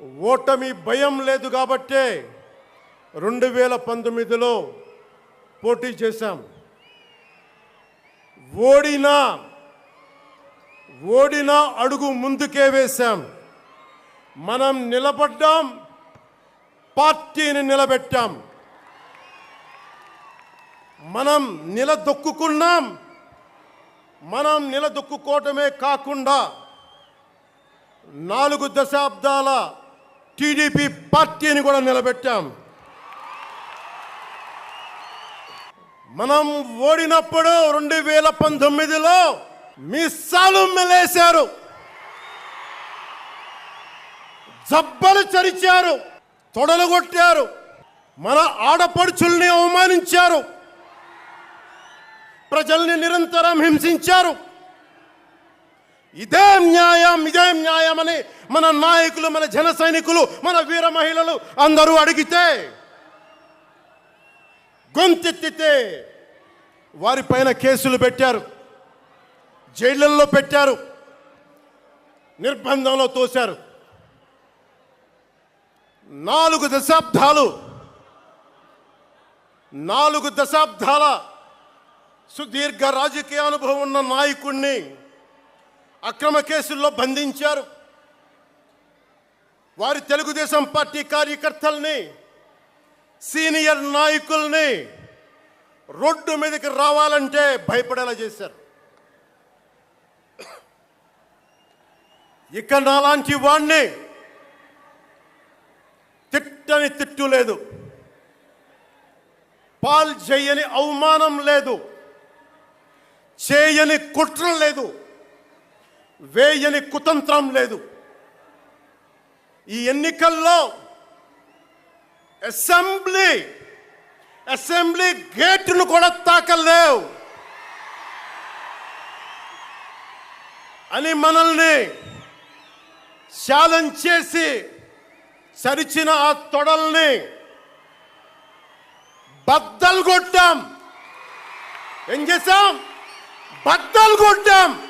ఓటమి భయం లేదు కాబట్టే రెండు వేల పంతొమ్మిదిలో పోటీ చేశాం. ఓడినా ఓడినా అడుగు ముందుకే వేశాం. మనం నిలబడ్డాం పార్టీని నిలబెట్టాం. మనం నిలదొక్కుకున్నాం మనం నిలదొక్కుకోవటమే కాకుండా నాలుగు దశాబ్దాల టీడీపీ పార్టీని కూడా నిలబెట్టాం. మనం ఓడినప్పుడు రెండు వేల పంతొమ్మిదిలో మిస్సాలు మెలేశారు. జబ్బలు చరిచారు. తొడలు కొట్టారు. మన ఆడపడుచుల్ని అవమానించారు. ప్రజల్ని నిరంతరం హింసించారు. ఇదే న్యాయం ఇదే న్యాయం అని మన నాయకులు మన జన సైనికులు మన వీర మహిళలు అందరూ అడిగితే గొంతెత్తితే వారిపైన కేసులు పెట్టారు జైళ్ళల్లో పెట్టారు నిర్బంధంలో తోశారు. నాలుగు దశాబ్దాలు నాలుగు దశాబ్దాల సుదీర్ఘ రాజకీయ అనుభవం ఉన్న నాయకుణ్ణి అక్రమ కేసుల్లో బంధించారు. వారి తెలుగుదేశం పార్టీ కార్యకర్తల్ని సీనియర్ నాయకుల్ని రోడ్డు మీదకి రావాలంటే భయపడేలా చేశారు. ఇక నాలాంటి వాణ్ణి తిట్టని తిట్టు లేదు. పాల్ చేయని అవమానం లేదు. చేయని కుట్ర లేదు. వేయని కుతంత్రం లేదు. ఈ ఎన్నికల్లో అసెంబ్లీ అసెంబ్లీ గేట్ను కూడా తాకలేవు. అని మనల్ని ఛాలెంజ్ చేసి సరిచిన ఆ తొడల్ని బద్దలు కొట్టాం. ఏం చేసాం బద్దలు కొట్టాం.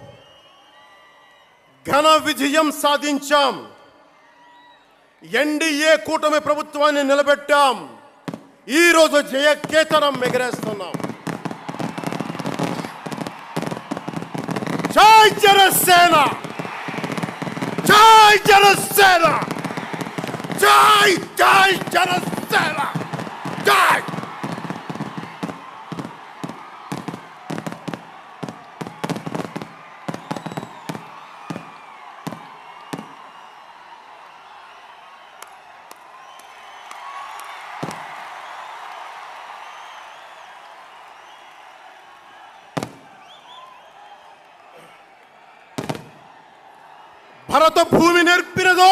ఘన విజయం సాధించాం. ఎన్డీఏ కూటమి ప్రభుత్వాన్ని నిలబెట్టాం. ఈరోజు జయకేతనం ఎగరేస్తున్నాం. జై జనసేన! జై జనసేన! జై జై జనసేన! జై! భరత భూమి నేర్పినదో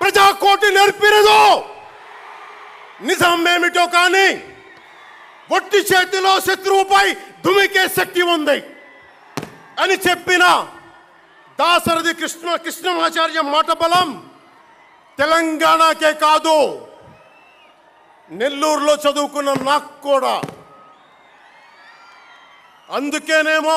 ప్రజాకోటి నేర్పినదో నిజం ఏమిటో కానీ ఒట్టి చేతిలో శత్రువుపై దుమికే శక్తి ఉంది అని చెప్పిన దాసరథి కృష్ణ కృష్ణమాచార్య మాట బలం తెలంగాణకే కాదు. నెల్లూరులో చదువుకున్న నాకు కూడా. అందుకేనేమో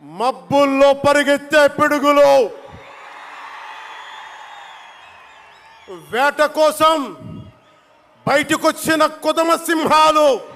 మబ్బుల్లో పరిగెత్తే పిడుగులు. వేట కోసం బయటకొచ్చిన కుదమ సింహాలు.